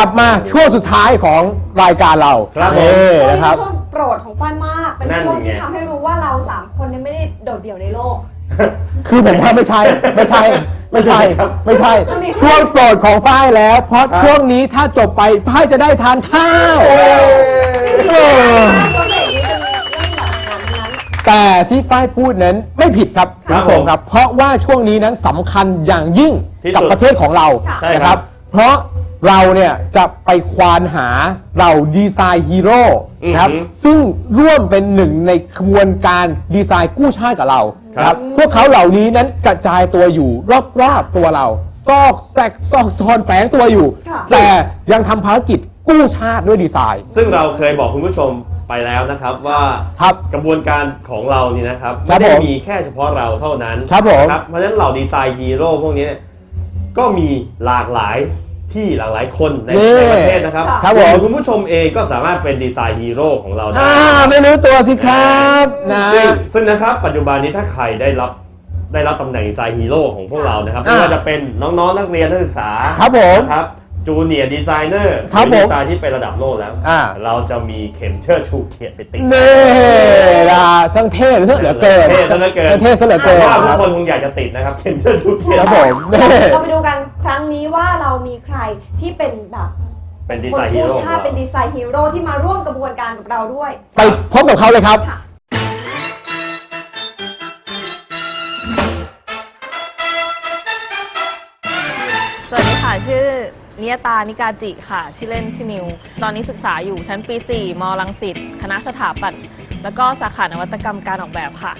ลับมาช่วงสุดท้ายของรายการเราครับผม เอช่วงนะนี้ครัเป็บนช่วงโปรดของฝ้ายมาก เป็นนั่นช่วงที่ไง ทำให้รู้ว่าเราสามคนเนี่ยไม่ได้โดดเดี่ยวในโลก คือผมว่าไม่ใช่ ไม่ใช่ ไม่ใช่ครับไม่ใช่ มันมี ช่วงโปรดของฝ้ายแล้ว เพราะช่วงนี้ถ้าจบไปฝ้ายจะได้ทานข้าวเพเออราะเพลงนี้เป็นเรื่องแบบอาหารทั้งนั้น แต่ที่ฝ้ายพูดนั้นไม่ผิดครับคุณครับผู้ชมครับ เพราะว่าช่วงนี้นั้นสำคัญอย่างยิ่งที่สุดกับประเทศของเราใช่นะคครัรับบเพราะ เราเนี่ยจะไปควานหาเราดีไซน์ฮีโร่นะครับอือหือซึ่งร่วมเป็นหนึ่งในขบวนการดีไซน์กู้ชาติกับเราครับ พวกเขาเหล่านี้นั้นกระจายตัวอยู่รอบๆตัวเรา ซอกแซกซอกซอนแฝงตัวอยู่ค่ะแต่ยังทำภารกิจกู้ชาติด้วยดีไซน์ ซึ่งเราเคยบอกคุณผู้ชมไปแล้วนะครับว่าครับกระบวนการของเรานี่นะครับครัไม่บได้ผมมีแค่เฉพาะเราเท่านั้นครับผมนะเพราะฉะนั้นเหล่าดีไซน์ฮีโร่พวกนี้ก็มีหลากหลาย ที่หลากหลายคนในนี่ในประเทศนะครับครับผมคุณผู้ชมเองก็สามารถเป็นดีไซน์ฮีโร่ของเราได้อ่าไม่รู้ตัวสิครับนะซึ่งซึ่งนะครับปัจจุบันนี้ถ้าใครได้รับได้รับตำแหน่งดีไซน์ฮีโร่ของพวกเรานะครับอ่าไม่ว่าจะเป็นน้องๆนักเรียนนักศึกษาครับผม นะครับ จูเนียร์ดีไซเนอร์ครับผมดีไซน์ที่เป็นระดับโลกแล้ว อ่า เราจะมีเข็มเชิดชูเกียรติไปติดนี่นะช่างเท่เหลือเกินเท่ซะเหลือเกินเท่ซะเหลือเกินว่าทุคกรับคนคงอยากจะติดนะครับเข็มเชิดชูเกียรคติรับผมนี่เราไปดูกันครั้งนี้ว่าเรามีใครที่เป็นแบบเป็นดีคไซนน์ฮีกู้โร่ของชาติเราเป็นดีไซน์ฮีโร่ที่มาร่วมกระบวนการกับเราด้วย ไปพบกับเขาเลยครับค่ะสวัสดีค่ะ ชื่อ นิยตานิกาจิค่ะ ชื่อเล่นชื่อนิว ตอนนี้ศึกษาอยู่ชั้นปี 4 มรังสิต คณะสถาปัตย์ แล้วก็สาขานวัตกรรมการออกแบบค่ะ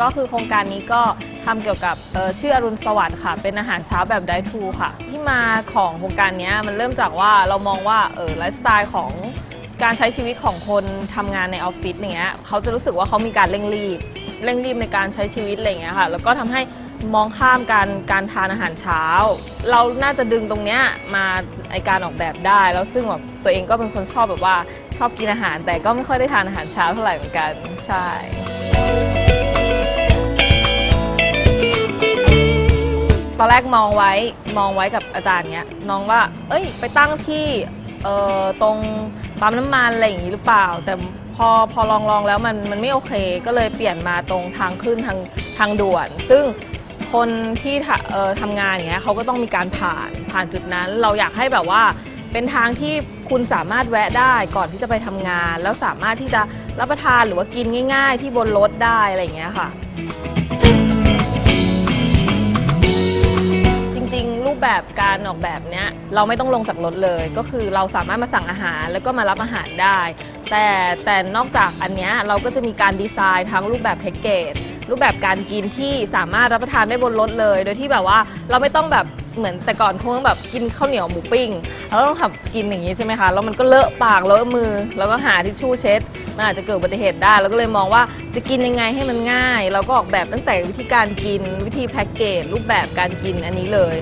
ก็คือโครงการนี้ก็ทำเกี่ยวกับเชื่ออรุณสวัสดิ์ค่ะ เป็นอาหารเช้าแบบไดทูค่ะ ที่มาของโครงการนี้มันเริ่มจากว่าเรามองว่าเออไลฟ์สไตล์ของการใช้ชีวิตของคนทำงานในออฟฟิศอย่างเงี้ยเขาจะรู้สึกว่าเขามีการเร่งรีบ เร่งรีบในการใช้ชีวิตอะไรเงี้ยค่ะ แล้วก็ทำให้ มองข้ามการการทานอาหารเช้า เราน่าจะดึงตรงเนี้ยมาไอการออกแบบได้ แล้วซึ่งแบบตัวเองก็เป็นคนชอบแบบว่าชอบกินอาหาร แต่ก็ไม่ค่อยได้ทานอาหารเช้าเท่าไหร่เหมือนกันใช่ตอนแรกมองไว้มองไว้กับอาจารย์เนี้ยน้องว่า เอ้ย ไปตั้งที่เอ่อตรงปั๊มน้ำมันอะไรอย่างนี้หรือเปล่า แต่พอพอลองลองแล้วมันมันไม่โอเค ก็เลยเปลี่ยนมาตรงทางขึ้นทางทางด่วน ซึ่ง คนที่ทำงานอย่างเงี้ยเขาก็ต้องมีการผ่านผ่านจุดนั้น เราอยากให้แบบว่าเป็นทางที่คุณสามารถแวะได้ก่อนที่จะไปทำงาน แล้วสามารถที่จะรับประทานหรือว่ากินง่าย ๆ ที่บนรถได้อะไรอย่างเงี้ยค่ะ จริงๆ รูปแบบการออกแบบเนี้ยเราไม่ต้องลงจากรถเลย ก็คือเราสามารถมาสั่งอาหารแล้วก็มารับอาหารได้ แต่แต่นอกจากอันเนี้ยเราก็จะมีการดีไซน์ทั้งรูปแบบแพ็กเกจ รูปแบบการกินที่สามารถรับประทานได้บนรถเลย โดยที่แบบว่าเราไม่ต้องแบบเหมือนแต่ก่อนคงต้องแบบกินข้าวเหนียวหมูปิ้งเราต้องทำกินอย่างนี้ใช่ไหมคะแล้วมันก็เลอะปากเลอะมือ แล้วก็หาทิชชู่เช็ด มันอาจจะเกิดอุบัติเหตุได้แล้วก็เลยมองว่าจะกินยังไงให้มันง่าย เราก็ออกแบบตั้งแต่วิธีการกินวิธีแพ็กเกจรูปแบบการกินอันนี้เลย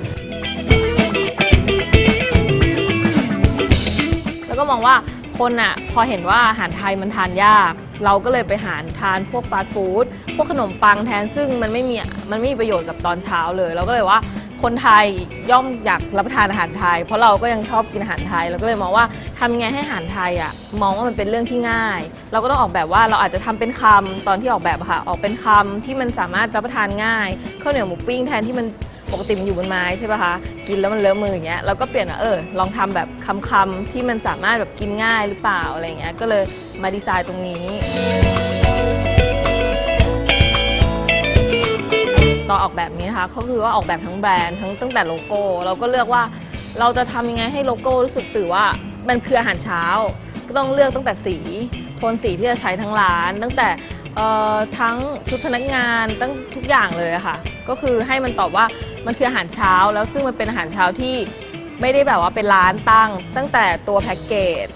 แล้วก็มองว่าคนอะพอเห็นว่าอาหารไทยมันทานยาก เราก็เลยไปหาทานพวกฟาสต์ฟู้ดพวกขนมปังแทนซึ่งมันไม่มีมันไม่มีประโยชน์กับตอนเช้าเลย เราก็เลยว่าคนไทยย่อมอยากรับประทานอาหารไทย เพราะเราก็ยังชอบกินอาหารไทยเราก็เลยมองว่าทำยังไงให้อาหารไทยอะมองว่ามันเป็นเรื่องที่ง่าย เราก็ต้องออกแบบว่าเราอาจจะทำเป็นคำตอนที่ออกแบบค่ะออกเป็นคำที่มันสามารถรับประทานง่ายข้าวเหนียวหมูปิ้งแทนที่มัน ปกติมันอยู่บนไม้ใช่ป่ะคะ กินแล้วมันเลอะมืออย่างเงี้ยเราก็เปลี่ยนว่าเออลองทำแบบคำๆที่มันสามารถแบบกินง่ายหรือเปล่าอะไรเงี้ยก็เลยมาดีไซน์ตรงนี้ตอนออกแบบนี้นะคะก็คือว่าออกแบบทั้งแบรนด์ทั้งตั้งแต่โลโก้ เราก็เลือกว่าเราจะทำยังไงให้โลโก้รู้สึกสื่อว่ามันคืออาหารเช้า ก็ต้องเลือกตั้งแต่สีโทนสีที่จะใช้ทั้งร้าน ตั้งแต่ เอ่อทั้งชุดพนักงานตั้งทุกอย่างเลยอะค่ะ ก็คือให้มันตอบว่ามันคืออาหารเช้า แล้วซึ่งมันเป็นอาหารเช้าที่ไม่ได้แบบว่าเป็นร้านตั้ง ตั้งแต่ตัวแพ็กเกจ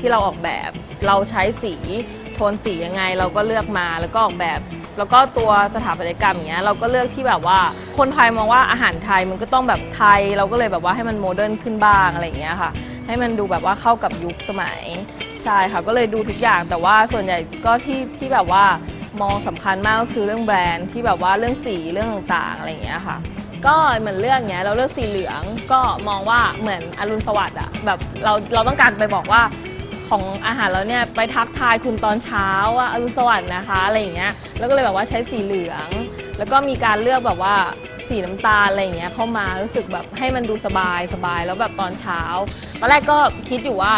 ที่เราออกแบบเราใช้สีโทนสียังไงเราก็เลือกมาแล้วก็ออกแบบ แล้วก็ตัวสถาปัตยกรรมอย่างเงี้ยเราก็เลือกที่แบบว่าคนไทยมองว่าอาหารไทยมันก็ต้องแบบไทย เราก็เลยแบบว่าให้มันโมเดิร์นขึ้นบ้างอะไรอย่างเงี้ยค่ะ ให้มันดูแบบว่าเข้ากับยุคสมัย ใช่ค่ะก็เลยดูทุกอย่างแต่ว่าส่วนใหญ่ก็ที่ที่แบบว่ามองสำคัญมากก็คือเรื่องแบรนด์ที่แบบว่าเรื่องสีเรื่องต่างๆอะไรอย่างเงี้ยค่ะ ก็เหมือนเลือกเนี้ยเราเลือกสีเหลืองก็มองว่าเหมือนอรุณสวัสดิ์อะแบบเราเราต้องการไปบอกว่าของอาหารเราเนี่ยไปทักทายคุณตอนเช้าว่าอรุณสวัสดิ์นะคะอะไรอย่างเงี้ยแล้วก็เลยแบบว่าใช้สีเหลือง แล้วก็มีการเลือกแบบว่าสีน้ำตาลอะไรอย่างเงี้ยเข้ามารู้สึกแบบให้มันดูสบายสบายแล้วแบบตอนเช้า ตอนแรกก็คิดอยู่ว่า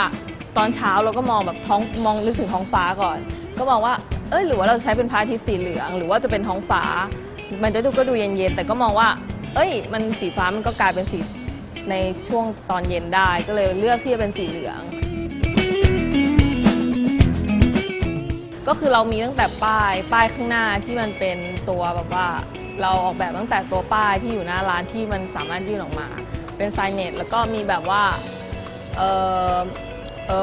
ตอนเช้าเราก็มองแบบท้องมองนึกถึงท้องฟ้าก่อน ก็มองว่าเอ้ยหรือว่าเราใช้เป็นพระอาทิตย์สีเหลือง หรือว่าจะเป็นท้องฟ้า มันจะดูก็ดูเย็นๆแต่ก็มองว่า เอ้ย มันสีฟ้ามันก็กลายเป็นสีในช่วงตอนเย็นได้ ก็เลยเลือกที่จะเป็นสีเหลือง ก็คือเรามีตั้งแต่ป้ายป้ายข้างหน้าที่มันเป็นตัวแบบว่า เราออกแบบตั้งแต่ตัวป้ายที่อยู่หน้าร้านที่มันสามารถยื่นออกมา เป็นไซเน็ตแล้วก็มีแบบว่าเออ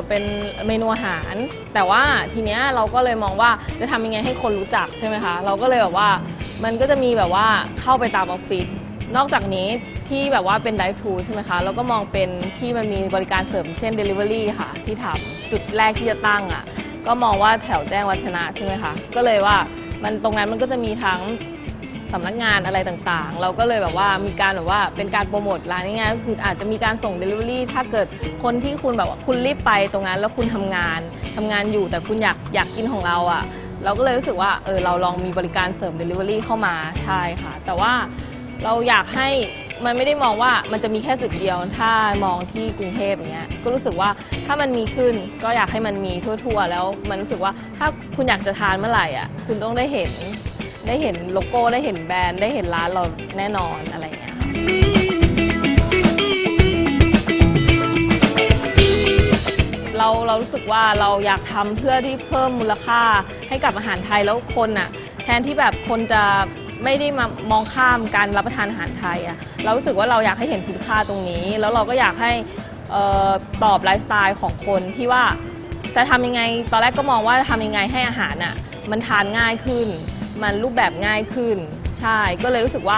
เป็นเมนูอาหาร แต่ว่าทีเนี้ยเราก็เลยมองว่าจะทำยังไงให้คนรู้จักใช่ไหมคะเราก็เลยแบบว่ามันก็จะมีแบบว่าเข้าไปตามออฟฟิศนอกจากนี้ที่แบบว่าเป็น drive thru ใช่ไหมคะเราก็มองเป็นที่มันมีบริการเสริมเช่น delivery ค่ะ ที่ทำจุดแรกที่จะตั้งอะก็มองว่าแถวแจ้งวัฒนะใช่ไหมคะก็เลยว่ามันตรงนั้นมันก็จะมีทั้ง สำนักงานอะไรต่างๆ เราก็เลยแบบว่ามีการแบบว่าเป็นการโปรโมทร้านง่ายๆก็คืออาจจะมีการส่ง Delivery ถ้าเกิดคนที่คุณแบบว่าคุณรีบไปตรงนั้นแล้วคุณทำงานทำงานอยู่แต่คุณอยากอยากกินของเราอะ่ะ เราก็เลยรู้สึกว่าเออเราลองมีบริการเสริม Delivery เข้ามาใช่ค่ะ แต่ว่าเราอยากให้มันไม่ได้มองว่ามันจะมีแค่จุดเดียว ถ้ามองที่กรุงเทพอย่างเงี้ย ก็รู้สึกว่าถ้ามันมีขึ้นก็อยากให้มันมีทั่วๆ แล้วมันรู้สึกว่าถ้าคุณอยากจะทานเมื่อไหร่อะคุณต้องได้เห็น ได้เห็นโลโก้ได้เห็นแบรนด์ได้เห็นร้านเราแน่นอนอะไรอย่างเงี้ยค่ะเราเรารู้สึกว่าเราอยากทำเพื่อที่เพิ่มมูลค่าให้กับอาหารไทยแล้วคนอะแทนที่แบบคนจะไม่ได้มามองข้ามการรับประทานอาหารไทยอะเรารู้สึกว่าเราอยากให้เห็นคุณค่าตรงนี้ แล้วเราก็อยากให้เอ่อตอบไลฟ์สไตล์ของคนที่ว่าจะทำยังไง ตอนแรกก็มองว่าจะทำยังไงให้อาหารอะมันทานง่ายขึ้น มันรูปแบบง่ายขึ้น ใช่ก็เลยรู้สึกว่า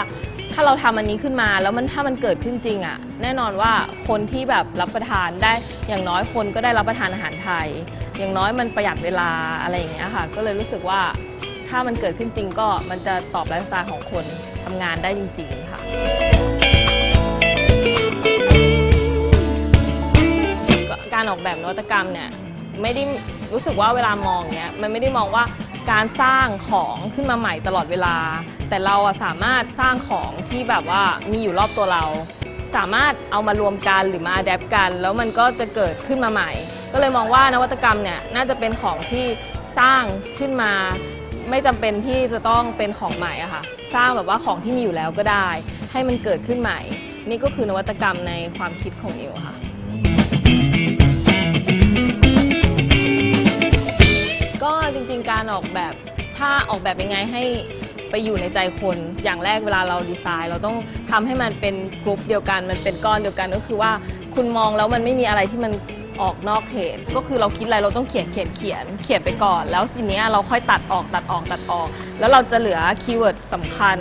ถ้าเราทำอันนี้ขึ้นมา แล้วมันถ้ามันเกิดขึ้นจริงอะ แน่นอนว่าคนที่แบบรับประทานได้อย่างน้อยคนก็ได้รับประทานอาหารไทย อย่างน้อยมันประหยัดเวลาอะไรอย่างเงี้ยค่ะ ก็เลยรู้สึกว่าถ้ามันเกิดขึ้นจริงก็มันจะตอบไลฟ์สไตล์ของคนทำงานได้จริง ๆ ค่ะการออกแบบนวัตกรรมเนี่ยไม่ได้รู้สึกว่าเวลามองเนี้ยมันไม่ได้มองว่า การสร้างของขึ้นมาใหม่ตลอดเวลา แต่เราสามารถสร้างของที่แบบว่ามีอยู่รอบตัวเรา สามารถเอามารวมกันหรือมาอัดแอปกัน แล้วมันก็จะเกิดขึ้นมาใหม่ ก็เลยมองว่านวัตกรรมเนี่ยน่าจะเป็นของที่สร้างขึ้นมา ไม่จำเป็นที่จะต้องเป็นของใหม่อะค่ะสร้างแบบว่าของที่มีอยู่แล้วก็ได้ ให้มันเกิดขึ้นใหม่ นี่ก็คือนวัตกรรมในความคิดของนิวค่ะ จริง ๆ การออกแบบถ้าออกแบบยังไงให้ไปอยู่ในใจคน อย่างแรกเวลาเราดีไซน์ เราต้องทำให้มันเป็นกลุ่มเดียวกัน มันเป็นก้อนเดียวกันก็คือว่าคุณมองแล้วมันไม่มีอะไรที่มันออกนอกเหตุก็คือเราคิดอะไรเราต้องเขียนเขียนเขียนเขียนไปก่อน แล้วทีเนี้ยเราค่อยตัดออกตัดออกตัดออก แล้วเราจะเหลือคีย์เวิร์ดสำคัญ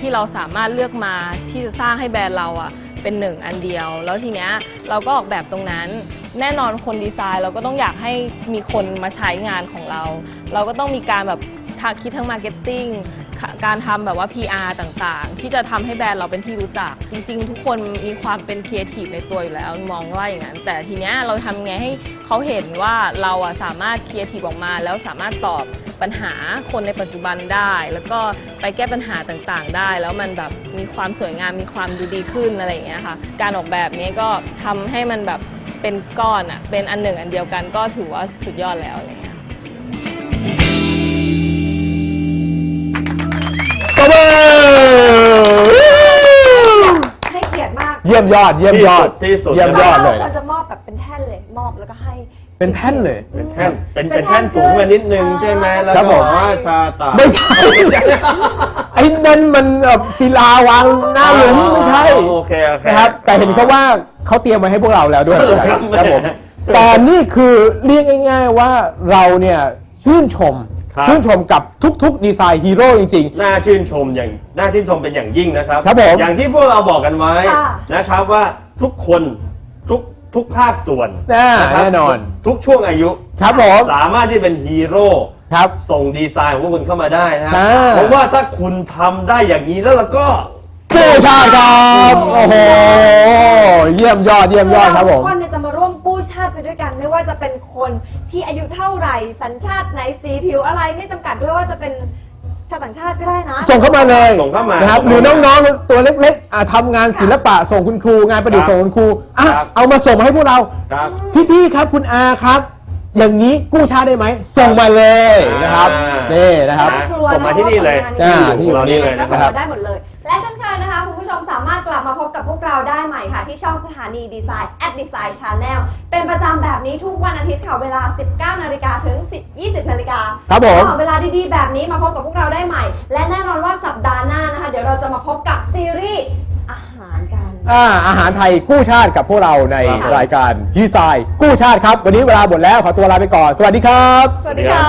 ที่เราสามารถเลือกมาที่จะสร้างให้แบรนด์เราอะเป็นหนึ่งอันเดียว แล้วทีเนี้ยเราก็ออกแบบตรงนั้น แน่นอนคนดีไซน์ เราก็ต้องอยากให้มีคนมาใช้งานของเรา เราก็ต้องมีการแบบทางคิดทั้งมาร์เก็ตติ้งการทำแบบว่า PR ต่างๆ ที่จะทำให้แบรนด์เราเป็นที่รู้จัก จริง ๆ ทุกคนมีความเป็นครีเอทีฟในตัวอยู่แล้วมองว่าอย่างนั้น แต่ทีเนี้ยเราทำไงให้เขาเห็นว่าเราอะสามารถครีเอทีฟออกมา แล้วสามารถตอบปัญหาคนในปัจจุบันได้ แล้วก็ไปแก้ปัญหาต่างๆ ได้ แล้วมันแบบมีความสวยงามมีความดูดีขึ้นอะไรอย่างเงี้ยค่ะการออกแบบนี้ก็ทำให้มันแบบ เป็นก้อนอะเป็นอันหนึ่งอันเดียวกันก็ถือว่าสุดยอดแล้วอะไรเงี้ยตบมือให้เกียรติมากเยี่ยมยอด เยี่ยมยอดที่สุดเยี่ยมยอดเลยมันะนจะมอบแบบเป็นแท่นเลย มอบแล้วก็ให้ เป็นแท่นเลย เป็นแท่นเป็นเป็เป็นนแท่แท่นนสูงกว่านิดนึงขึ้นใช่ไหมแล้วครับก็ผมว่าชาตา ไม่ใช่ ไอ้นั่นมันแบบศิลาวางหน้าหลุมไม่ใช่โอเคโอเคนะครับ แต่เห็นเขาว่าเขาเตรียมไว้ให้พวกเราแล้วด้วยครับ ครับผมแต่นี่คือเรียกง่าย ๆว่าเราเนี่ยชื่นชม ครับ ชื่นชมกับทุกๆ ดีไซน์ฮีโร่จริง น่าชื่นชมอย่างน่าชื่นชมเป็นอย่างยิ่งนะครับ ครับผมอย่างที่พวกเราบอกกันไว้ค่ะ นะครับว่าทุกคน ทุกทุกภาคส่วนอ่าะครับแน่นอน ทุกช่วงอายุๆครับผม สามารถที่เป็นฮีโร่ครับ ส่งดีไซน์ของพวกคุณเข้ามาได้นะอ่า เพราะว่าถ้าคุณทำได้อย่างนี้แล้วแล้วก็กู้ชาติครับโอ้โหเยี่ยมยอดเยี่ยมยอดครับผม ทุกคนเนี่ยจะมาร่วมกู้ชาติไปด้วยกัน ไม่ว่าจะเป็นคนที่อายุเท่าไหร่ สัญชาติไหนสีผิวอะไรไม่จำกัดด้วยว่าจะเป็น ชาวต่างชาติก็ได้นะ ส่งเข้ามาเลยส่งเข้ามานะครับ หรือน้องๆตัวเล็กๆอะทำงานศิลปะส่งคุณครู งานประดิษฐ์ครับส่งคุณครูอะครับ เอามาส่งมาให้พวกเรา ครับ พี่ๆครับคุณอาครับ อย่างนี้กู้ชาติได้ไหมส่งมาเลยนะครับอ่านี่นะครับนะกลัวนะส่งมาที่นี่เลยอ่าที่อยู่ของเรานี่เลยก็นะคส่งรับมาได้หมดเลย และเช่นเคยนะคะ คุณผู้ชมสามารถกลับมาพบกับพวก เราได้ใหม่ค่ะ ที่ช่องสถานีดีไซน์ at design channel เป็นประจำแบบนี้ทุกวันอาทิตย์ค่ะ เวลา 19 นาฬิกาถึง 10 20 นาฬิกาครับผมก็เวลาดีๆ แบบนี้มาพบกับพวกเราได้ใหม่ และแน่นอนว่าสัปดาห์หน้านะคะ เดี๋ยวเราจะมาพบกับซีรีส์อาหารกัน อ่าอาหารไทยกู้ชาติกับพวกเราในครับ รายการดีไซน์กู้ชาติครับ วันนี้เวลาหมดแล้วขอตัวลาไปก่อน สวัสดีครับ สวัสดีค่ะ